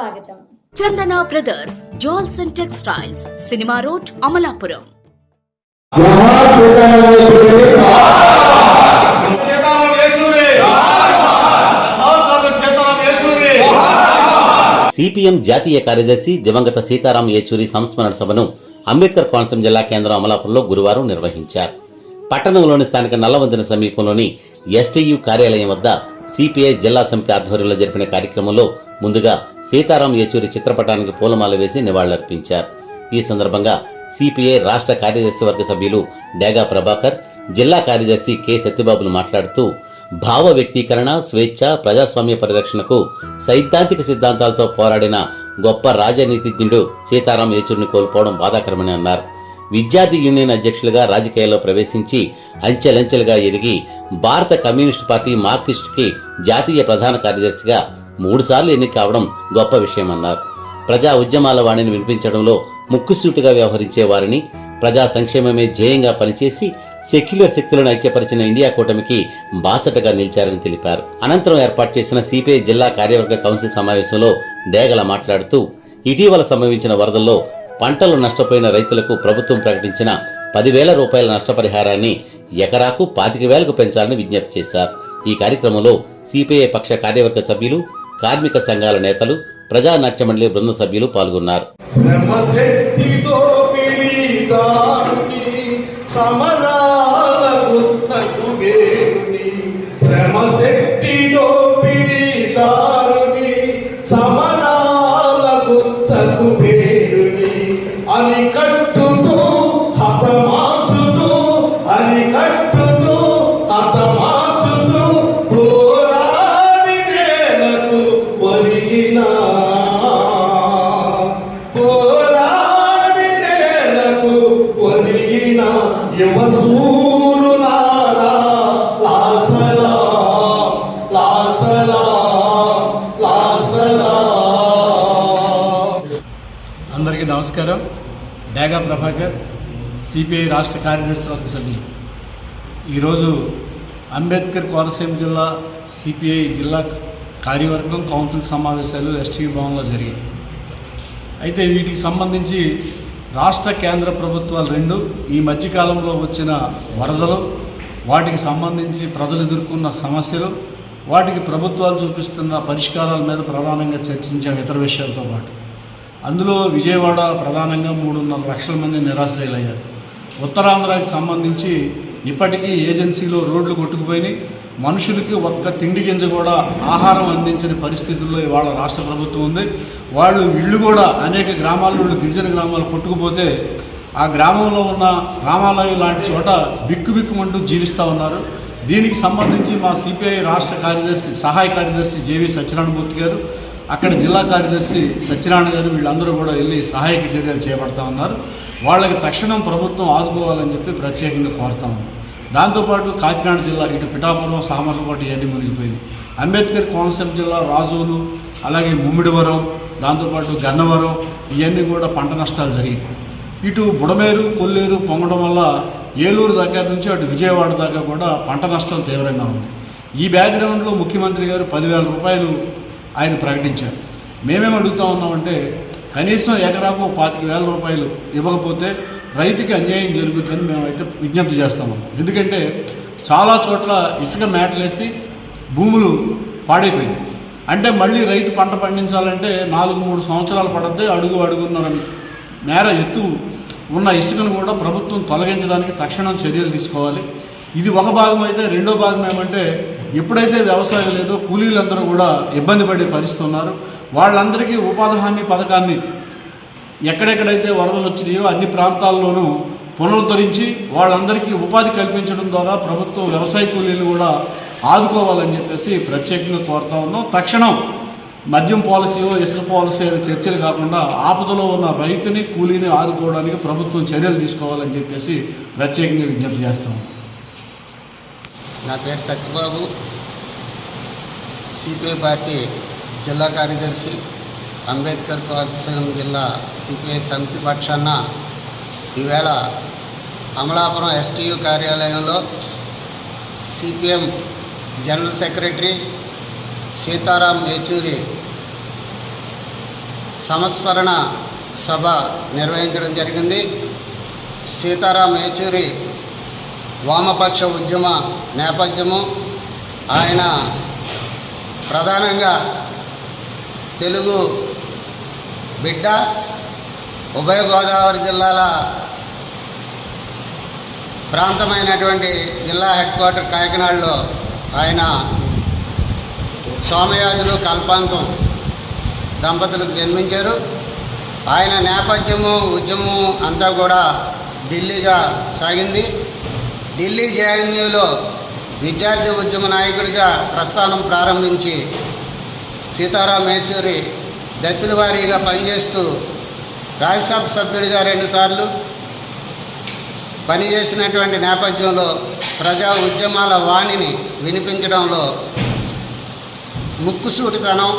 స్వాగతం. Chandana brothers jewels and textiles cinema road Amalapuram. CPM జాతీయ కార్యదర్శి దివంగత సీతారాం యేచూరి సంస్మరణ సభను అంబేద్కర్ కోనసీమ జిల్లా కేంద్రం అమలాపురంలో గురువారం నిర్వహించారు. పట్టణంలోని స్థానిక నల్లవంతెన సమీపంలోని ఎస్టీయు కార్యాలయం వద్ద సిపిఐ జిల్లా సమితి ఆధ్వర్యంలో జరిపిన కార్యక్రమంలో ముందుగా సీతారాం యేచూరి చిత్రపటానికి పూలమాల వేసి నివాళులర్పించారు. ఈ సందర్భంగా సిపిఐ రాష్ట్ర కార్యదర్శి వర్గ సభ్యులు డేగా ప్రభాకర్ జిల్లా కార్యదర్శి కె సత్యబాబులు మాట్లాడుతూ భావ వ్యక్తీకరణ స్వేచ్ఛ ప్రజాస్వామ్య పరిరక్షణకు సైద్ధాంతిక సిద్ధాంతాలతో పోరాడిన గొప్ప రాజనీతిజ్ఞుడు సీతారాం యేచూరిని కోల్పోవడం బాధాకరమని అన్నారు. విద్యార్థి యూనియన్ అధ్యక్షులుగా రాజకీయాల్లో ప్రవేశించి అంచెలంచెలుగా ఎదిగి భారత కమ్యూనిస్టు పార్టీ మార్క్సిస్ట్కి జాతీయ ప్రధాన కార్యదర్శిగా మూడుసార్లు ఎన్నిక కావడం గొప్ప విషయమన్నారు. ప్రజా ఉద్యమాల వాణిని వినిపించడంలో ముక్కుసూటిగా వ్యవహరించే వారిని ప్రజా సంక్షేమమే ధ్యేయంగా పనిచేసి సెక్యులర్ శక్తులను ఐక్యపరిచిన ఇండియా కూటమికి బాసటగా నిలిచారని తెలిపారు. అనంతరం ఏర్పాటు చేసిన సిపిఐ జిల్లా కార్యవర్గ కౌన్సిల్ సమావేశంలో డేగల మాట్లాడుతూ ఇటీవల సంభవించిన వరదల్లో పంటలు నష్టపోయిన రైతులకు ప్రభుత్వం ప్రకటించిన పదివేల రూపాయల నష్టపరిహారాన్ని ఎకరాకు పాతిక వేలకు పెంచాలని విజ్ఞప్తి చేశారు. ఈ కార్యక్రమంలో సిపిఐ పక్ష కార్యవర్గ సభ్యులు కార్మిక సంఘాల నేతలు ప్రజా నాట్యమండలి బృంద సభ్యులు పాల్గొన్నారు. సమర్ అందరికీ నమస్కారం. డేగా ప్రభాకర్ సిపిఐ రాష్ట్ర కార్యదర్శి వర్గ సభ్యులు. ఈరోజు అంబేద్కర్ కోనసీమ జిల్లా సిపిఐ జిల్లా కార్యవర్గం కౌన్సిల్ సమావేశాలు ఎస్టీ భవన్లో జరిగాయి. అయితే వీటికి సంబంధించి రాష్ట్ర కేంద్ర ప్రభుత్వాలు రెండు ఈ మధ్యకాలంలో వచ్చిన వరదలు వాటికి సంబంధించి ప్రజలు ఎదుర్కొన్న సమస్యలు వాటికి ప్రభుత్వాలు చూపిస్తున్న పరిష్కారాల మీద ప్రధానంగా చర్చించాం ఇతర విషయాలతో పాటు. అందులో విజయవాడ ప్రధానంగా మూడున్నర లక్షల మంది నిరాశ్రయులయ్యారు. ఉత్తరాంధ్రకి సంబంధించి ఇప్పటికీ ఏజెన్సీలో రోడ్లు కొట్టుకుపోయినాయి. మనుషులకి ఒక్క తిండి గింజ కూడా ఆహారం అందించని పరిస్థితుల్లో ఇవాళ రాష్ట్ర ప్రభుత్వం ఉంది. వాళ్ళు ఇళ్ళు కూడా అనేక గ్రామాల్లో గిరిజన గ్రామాలు కొట్టుకుపోతే ఆ గ్రామంలో ఉన్న రామాలయం లాంటి చోట బిక్కుబిక్కుమంటూ జీవిస్తూ ఉన్నారు. దీనికి సంబంధించి మా సిపిఐ రాష్ట్ర కార్యదర్శి సహాయ కార్యదర్శి జేవి సత్యనారాయణమూర్తి గారు అక్కడ జిల్లా కార్యదర్శి సత్యనారాయణ గారు వీళ్ళందరూ కూడా వెళ్ళి సహాయక చర్యలు చేపడతా ఉన్నారు. వాళ్ళకి తక్షణం ప్రభుత్వం ఆదుకోవాలని చెప్పి ప్రత్యేకంగా కోరుతా ఉన్నాం. దాంతోపాటు కాకినాడ జిల్లా ఇటు పిఠాపురం సామర్లపాటు ఇవన్నీ మునిగిపోయింది. అంబేద్కర్ కోనసీమ జిల్లా రాజోలు అలాగే ముమ్మిడివరం దాంతోపాటు గన్నవరం ఇవన్నీ కూడా పంట నష్టాలు జరిగాయి. ఇటు బుడమేరు కొల్లేరు పొంగడం వల్ల ఏలూరు దగ్గర నుంచి అటు విజయవాడ దాకా కూడా పంట నష్టం తీవ్రంగా ఉంది. ఈ బ్యాక్గ్రౌండ్లో ముఖ్యమంత్రి గారు పదివేల రూపాయలు ఆయన ప్రకటించారు. మేమేం అడుగుతా ఉన్నామంటే కనీసం ఎకరాకు పాతిక వేల రూపాయలు ఇవ్వకపోతే రైతుకి అన్యాయం జరుగుతుందని మేమైతే విజ్ఞప్తి చేస్తాము ఎందుకంటే చాలా చోట్ల ఇసుక మేటలేసి భూములు పాడైపోయింది అంటే మళ్ళీ రైతు పంట పండించాలంటే నాలుగు మూడు సంవత్సరాలు పడద్దే అడుగు అడుగున్నర మేర ఎత్తు ఉన్న ఇసుకను కూడా ప్రభుత్వం తొలగించడానికి తక్షణం చర్యలు తీసుకోవాలి. ఇది ఒక భాగం అయితే రెండో భాగం ఏమంటే ఎప్పుడైతే వ్యవసాయం లేదో కూలీలందరూ కూడా ఇబ్బంది పడే పరిస్థితి ఉన్నారు. వాళ్ళందరికీ ఉపాధి హామీ పథకాన్ని ఎక్కడెక్కడైతే వరదలు వచ్చినాయో అన్ని ప్రాంతాల్లోనూ పునరుద్ధరించి వాళ్ళందరికీ ఉపాధి కల్పించడం ద్వారా ప్రభుత్వం వ్యవసాయ కూలీలు కూడా ఆదుకోవాలని చెప్పేసి ప్రత్యేకంగా కోరుతా ఉన్నాం. తక్షణం మద్యం పాలసీయో ఇసుక పాలసీ అనే చర్చలు కాకుండా ఆపదలో ఉన్న రైతుని కూలీని ఆదుకోవడానికి ప్రభుత్వం చర్యలు తీసుకోవాలని చెప్పేసి ప్రత్యేకంగా విజ్ఞప్తి చేస్తాం. నా పేరు సత్యబాబు. సిపిఐ పార్టీ జిల్లా కార్యదర్శి. అంబేద్కర్ కోనసీమ జిల్లా సిపిఐ సమితి పక్షాన ఈవేళ అమలాపురం ఎస్టీయు కార్యాలయంలో CPM general secretary Sitaram Yechury సంస్మరణ సభ నిర్వహించడం జరిగింది. సీతారాం యేచూరి వామపక్ష ఉద్యమ నేపథ్యము ఆయన ప్రధానంగా తెలుగు బిడ్డ ఉభయ గోదావరి జిల్లాల ప్రాంతమైనటువంటి జిల్లా హెడ్ క్వార్టర్ కాకినాడలో ఆయన సోమయాజులు కల్పాంకం దంపతులకు జన్మించారు. ఆయన నేపథ్యము ఉద్యమం అంతా కూడా ఢిల్లీగా సాగింది. ఢిల్లీ జేఎన్యూలో విద్యార్థి ఉద్యమ నాయకుడిగా ప్రస్థానం ప్రారంభించి సీతారాం యేచూరి దశల వారీగా పనిచేస్తూ రాజ్యసభ సభ్యుడిగా రెండుసార్లు పనిచేసినటువంటి నేపథ్యంలో ప్రజా ఉద్యమాల వాణిని వినిపించడంలో ముక్కుసూటితనం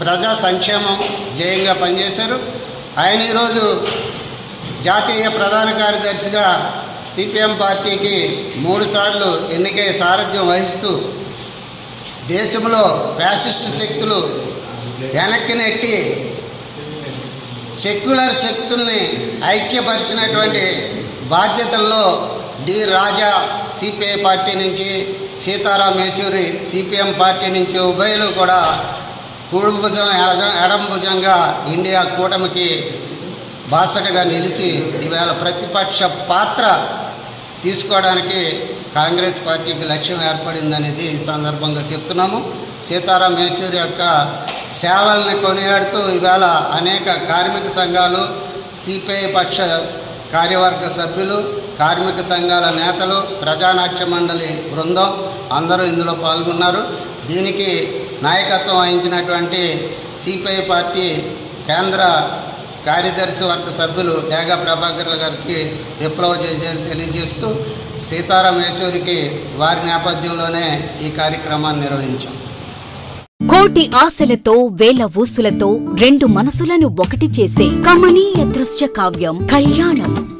ప్రజా సంక్షేమం జయంగా పనిచేశారు. ఆయన ఈరోజు జాతీయ ప్రధాన కార్యదర్శిగా సిపిఎం పార్టీకి మూడుసార్లు ఎన్నికై సారథ్యం వహిస్తూ దేశంలో ఫ్యాసిస్ట్ శక్తులు వెనక్కి నెట్టి సెక్యులర్ శక్తుల్ని ఐక్యపరిచినటువంటి బాధ్యతల్లో డి రాజా సిపిఐ పార్టీ నుంచి సీతారాం యేచూరి సిపిఎం పార్టీ నుంచి ఉభయలు కూడా కూడు భుజం ఎడం భుజంగా ఇండియా కూటమికి బాసటగా నిలిచి ఈవేళ ప్రతిపక్ష పాత్ర తీసుకోవడానికి కాంగ్రెస్ పార్టీకి లక్ష్యం ఏర్పడిందనేది ఈ సందర్భంగా చెప్తున్నాము. సీతారాం యేచూరి యొక్క సేవల్ని కొనియాడుతూ ఇవాళ అనేక కార్మిక సంఘాలు సిపిఐ పక్ష కార్యవర్గ సభ్యులు కార్మిక సంఘాల నేతలు ప్రజానాట్య మండలి బృందం అందరూ ఇందులో పాల్గొన్నారు. దీనికి నాయకత్వం వహించినటువంటి సిపిఐ పార్టీ కేంద్ర కార్యదర్శి వర్గ సభ్యులు డేగా ప్రభాకర్ గారికి విప్లవ జయజయలు తెలియజేస్తూ సీతారాం యేచూరికి వారి నేపథ్యంలోనే ఈ కార్యక్రమాన్ని నిర్వహించాం. కోటి ఆశలతో వేల ఊసులతో రెండు మనసులను ఒకటి చేసే కమనీయ దృశ్య కావ్యం కళ్యాణం.